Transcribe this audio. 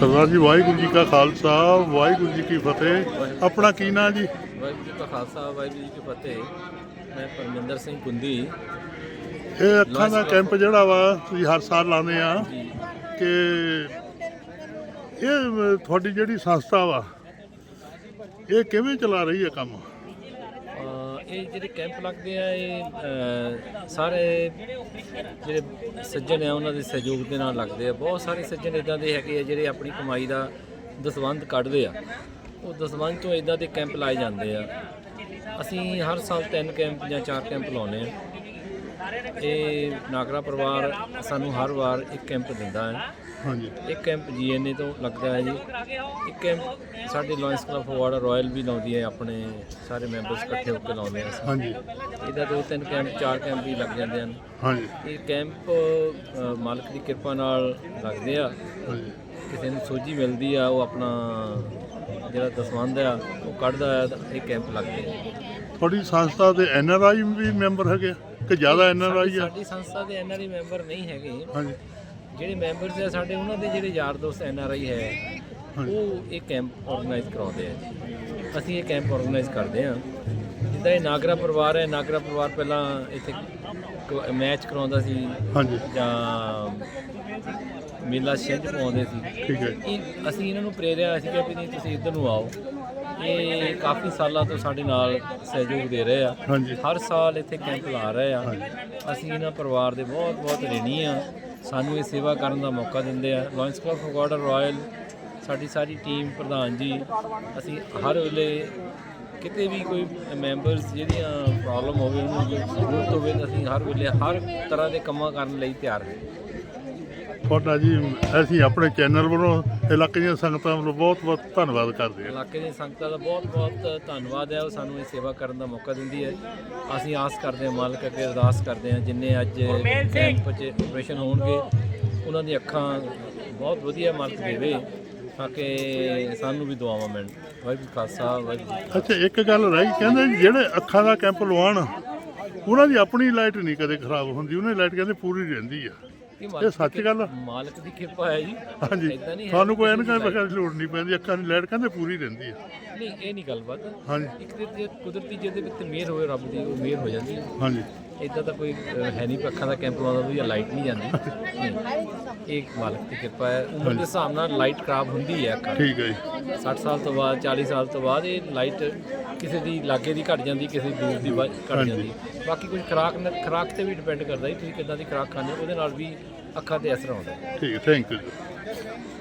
ਸਰਦਾਰ ਜੀ ਵਾਹਿਗੁਰੂ ਜੀ ਕਾ ਖਾਲਸਾ ਵਾਹਿਗੁਰੂ ਜੀ ਕੀ ਫਤਿਹ। ਆਪਣਾ ਕੀ ਨਾਂ ਜੀ? ਵਾਹਿਗੁਰੂ ਜੀ ਕਾ ਖਾਲਸਾ ਵਾਹਿਗੁਰੂ ਜੀ ਕੀ ਫਤਿਹ। ਮੈਂ ਪਰਮਿੰਦਰ ਸਿੰਘ ਕੁੰਦੀ। ਇਹ ਅੱਖਾਂ ਦਾ ਕੈਂਪ ਜਿਹੜਾ ਵਾ ਤੁਸੀਂ ਹਰ ਸਾਲ ਲਾਉਂਦੇ ਆ ਕਿ ਇਹ ਤੁਹਾਡੀ ਜਿਹੜੀ ਸੰਸਥਾ ਵਾ ਇਹ ਕਿਵੇਂ ਚਲਾ ਰਹੀ ਹੈ ਕੰਮ? ਇਹ ਜਿਹੜੇ ਕੈਂਪ ਲੱਗਦੇ ਆ ਇਹ ਅਹ, ਸਾਰੇ ਜਿਹੜੇ ਸੱਜਣ ਆ ਉਹਨਾਂ ਦੇ ਸਹਿਯੋਗ ਦੇ ਨਾਲ ਲੱਗਦੇ ਆ। ਬਹੁਤ ਸਾਰੇ ਸੱਜਣ ਇਦਾਂ ਦੇ ਹੈਗੇ ਆ ਜਿਹੜੇ ਆਪਣੀ ਕਮਾਈ ਦਾ ਦਸਵੰਧ ਕੱਢਦੇ ਆ। ਉਹ ਦਸਵੰਧ ਤੋਂ ਇਦਾਂ ਦੇ ਕੈਂਪ ਲਾਏ ਜਾਂਦੇ ਆ। ਅਸੀਂ ਹਰ ਸਾਲ ਤਿੰਨ ਕੈਂਪ ਜਾਂ ਚਾਰ ਕੈਂਪ ਲਾਉਂਦੇ ਆ। ਇਹ ਨਾਗਰਾ ਪਰਿਵਾਰ ਸਾਨੂੰ ਹਰ ਵਾਰ ਇੱਕ ਕੈਂਪ ਦਿੰਦਾ ਹੈ। ਹਾਂਜੀ। ਇੱਕ ਕੈਂਪ ਜੀਐਨਏ ਤੋਂ ਲੱਗਦਾ ਹੈ ਜੀ। ਇੱਕ ਕੈਂਪ ਸਾਡੇ ਲਾਇੰਸ ਕਲੱਬ ਫਗਵਾੜਾ ਰਾਇਲ ਵੀ ਲਾਉਂਦੀ ਹੈ ਆਪਣੇ ਸਾਰੇ ਮੈਂਬਰਸ ਇਕੱਠੇ ਹੋ ਕੇ ਲਾਉਂਦੇ ਆ। ਹਾਂਜੀ। ਇਹਦਾ ਦੋ ਤਿੰਨ ਕੈਂਪ ਚਾਰ ਕੈਂਪ ਵੀ ਲੱਗ ਜਾਂਦੇ ਹਨ। ਹਾਂਜੀ। ਇਹ ਕੈਂਪ ਮਾਲਕ ਦੀ ਕਿਰਪਾ ਨਾਲ ਲੱਗਦੇ ਆ। ਹਾਂਜੀ। ਕਿਸੇ ਨੂੰ ਸੋਝੀ ਮਿਲਦੀ ਆ ਉਹ ਆਪਣਾ ਜਿਹੜਾ ਦਸਵੰਧ ਆ ਉਹ ਕੱਢਦਾ ਆ ਇਹ ਕੈਂਪ ਲੱਗਦੇ ਆ ਤੁਹਾਡੀ ਸੰਸਥਾ ਦੇ N R I we member ਹੈਗੇ ਆ? ਕਿ ਜ਼ਿਆਦਾ ਐਨ ਆਰ ਆਈ ਆ? ਸਾਡੀ ਸੰਸਥਾ ਦੇ ਐਨਆਰਆਈ ਮੈਂਬਰ ਨਹੀਂ ਹੈਗੇ। ਹਾਂਜੀ। ਜਿਹੜੇ ਮੈਂਬਰਸ ਆ ਸਾਡੇ ਉਹਨਾਂ ਦੇ ਜਿਹੜੇ ਯਾਰ ਦੋਸਤ ਐਨਆਰਆਈ ਹੈ ਉਹ ਇਹ ਕੈਂਪ ਆਰਗੇਨਾਈਜ਼ ਕਰਾਉਂਦੇ ਆ। ਅਸੀਂ ਇਹ ਕੈਂਪ ਆਰਗੇਨਾਈਜ਼ ਕਰਦੇ ਆ। ਜਿੱਦਾਂ ਇਹ ਨਾਗਰਾ ਪਰਿਵਾਰ ਹੈ ਨਾਗਰਾ ਪਰਿਵਾਰ ਪਹਿਲਾਂ ਇੱਥੇ ਮੈਚ ਕਰਾਉਂਦਾ ਸੀ। ਹਾਂਜੀ। ਜਾਂ ਮੇਲਾ ਛਿੰਝ ਪਾਉਂਦੇ ਸੀ। ਠੀਕ ਹੈ। ਅਸੀਂ ਇਹਨਾਂ ਨੂੰ ਪ੍ਰੇਰਿਆ ਅਸੀਂ ਕਿਹਾ ਵੀ ਨਹੀਂ ਤੁਸੀਂ ਇੱਧਰ ਨੂੰ ਆਓ। ਇਹ ਕਾਫੀ ਸਾਲਾਂ ਤੋਂ ਸਾਡੇ ਨਾਲ ਸਹਿਯੋਗ ਦੇ ਰਹੇ ਆ। ਹਾਂਜੀ। ਹਰ ਸਾਲ ਇੱਥੇ ਕੈਂਪ ਲਾ ਰਹੇ ਆ। ਅਸੀਂ ਇਹਨਾਂ ਪਰਿਵਾਰ ਦੇ ਬਹੁਤ ਬਹੁਤ ਰਿਣੀ ਆ। ਸਾਨੂੰ ਇਹ ਸੇਵਾ ਕਰਨ ਦਾ ਮੌਕਾ ਦਿੰਦੇ ਆ। ਲਾਇੰਸ ਕਲੱਬ ਫਗਵਾੜਾ ਰਾਇਲ ਸਾਡੀ ਸਾਰੀ ਟੀਮ ਪ੍ਰਧਾਨ ਜੀ ਅਸੀਂ ਹਰ ਵੇਲੇ ਕਿਤੇ ਵੀ ਕੋਈ ਮੈਂਬਰਸ ਜਿਹੜੀਆਂ ਪ੍ਰੋਬਲਮ ਹੋਵੇ ਉਹਨੂੰ ਜੋ ਜ਼ਰੂਰਤ ਹੋਵੇ ਤਾਂ ਅਸੀਂ ਹਰ ਵੇਲੇ ਹਰ ਤਰ੍ਹਾਂ ਦੇ ਕੰਮਾਂ ਕਰਨ ਲਈ ਤਿਆਰ ਹਾਂ ਤੁਹਾਡਾ ਜੀ ਅਸੀਂ ਆਪਣੇ ਚੈਨਲ ਵੱਲੋਂ ਇਲਾਕੇ ਦੀਆਂ ਸੰਗਤਾਂ ਵੱਲੋਂ ਬਹੁਤ ਬਹੁਤ ਧੰਨਵਾਦ ਕਰਦੇ ਹਾਂ। ਇਲਾਕੇ ਦੀਆਂ ਸੰਗਤਾਂ ਦਾ ਬਹੁਤ ਬਹੁਤ ਧੰਨਵਾਦ ਹੈ ਉਹ ਸਾਨੂੰ ਇਹ ਸੇਵਾ ਕਰਨ ਦਾ ਮੌਕਾ ਦਿੰਦੀ ਹੈ। ਅਸੀਂ ਆਸ ਕਰਦੇ ਹਾਂ ਮਾਲਕ ਅੱਗੇ ਅਰਦਾਸ ਕਰਦੇ ਹਾਂ ਜਿੰਨੇ ਅੱਜ ਕੈਂਪ 'ਚ ਆਪਰੇਸ਼ਨ ਹੋਣਗੇ ਉਹਨਾਂ ਦੀ ਅੱਖਾਂ ਬਹੁਤ ਵਧੀਆ ਮਾਲਕ ਦੇਵੇ ਤਾਂ ਕਿ ਸਾਨੂੰ ਵੀ ਦੁਆਵਾਂ ਮਿਲਣ। ਵਾਹਿਗੁਰੂ ਖਾਲਸਾ ਵਾਹਿਗੁਰੂ ਅੱਛਾ ਇੱਕ ਗੱਲ ਰਹੀ ਕਹਿੰਦੇ ਜੀ ਜਿਹੜੇ ਅੱਖਾਂ ਦਾ ਕੈਂਪ ਲਵਾਉਣ ਉਹਨਾਂ ਦੀ ਆਪਣੀ ਲਾਈਟ ਨਹੀਂ ਕਦੇ ਖਰਾਬ ਹੁੰਦੀ ਉਹਨਾਂ ਦੀ ਲਾਈਟ ਕਹਿੰਦੇ ਪੂਰੀ ਰਹਿੰਦੀ ਆ। ਇਹ ਸੱਚ ਗੱਲ ਆ? ਮਾਲਕ ਦੀ ਕਿਰਪਾ ਹੈ ਜੀ। ਹਾਂਜੀ। ਏਦਾਂ ਨਹੀਂ ਹੈ ਸਾਨੂੰ ਕੋਈ ਐਨਕਾਂ ਵਗੈਰਾ ਦੀ ਲੋੜ ਨਹੀਂ ਪੈਂਦੀ ਅੱਖਾਂ ਦੀ ਲਾਈਟ ਕਹਿੰਦੇ ਪੂਰੀ ਰਹਿੰਦੀ ਆ। ਨਹੀਂ ਇਹ ਨਹੀਂ ਗੱਲਬਾਤ। ਹਾਂਜੀ। ਇੱਕ ਤੇ ਜੇ ਕੁਦਰਤੀ ਜਿਹਦੇ ਵਿੱਚ ਮਿਹਰ ਹੋਵੇ ਰੱਬ ਦੀ ਉਹ ਮਿਹਰ ਹੋ ਜਾਂਦੀ ਹੈ ਹਾਂਜੀ। ਇਦਾਂ ਤਾਂ ਕੋਈ ਹੈ ਨਹੀਂ ਅੱਖਾਂ ਦਾ ਕੈਂਪ ਲਾਉਂਦਾ ਵੀ ਲਾਈਟ ਨਹੀਂ ਜਾਂਦੀ। ਇਹ ਮਾਲਕ ਦੀ ਕਿਰਪਾ ਹੈ। ਉਮਰ ਦੇ ਹਿਸਾਬ ਨਾਲ ਲਾਈਟ ਖਰਾਬ ਹੁੰਦੀ ਹੈ ਅੱਖਾਂ। ਠੀਕ ਹੈ ਜੀ। 60 ਸਾਲ ਤੋਂ ਬਾਅਦ 40 ਸਾਲ ਤੋਂ ਬਾਅਦ ਇਹ ਲਾਈਟ ਕਿਸੇ ਦੀ ਲਾਗੇ ਦੀ ਘਟ ਜਾਂਦੀ ਕਿਸੇ ਦੂਰ ਦੀ ਘਟ। ਜਾਂਦੀ। ਬਾਕੀ ਕੁਝ ਖੁਰਾਕ ਖੁਰਾਕ ਤੇ ਵੀ ਡਿਪੈਂਡ ਕਰਦਾ ਜੀ। ਤੁਸੀਂ ਕਿੱਦਾਂ ਦੀ ਖੁਰਾਕ ਖਾਂਦੇ ਹੋ ਉਹਦੇ ਨਾਲ ਵੀ ਅੱਖਾਂ ਤੇ ਅਸਰ ਆਉਂਦਾ ਠੀਕ ਹੈ ਥੈਂਕ ਯੂ ਜੀ।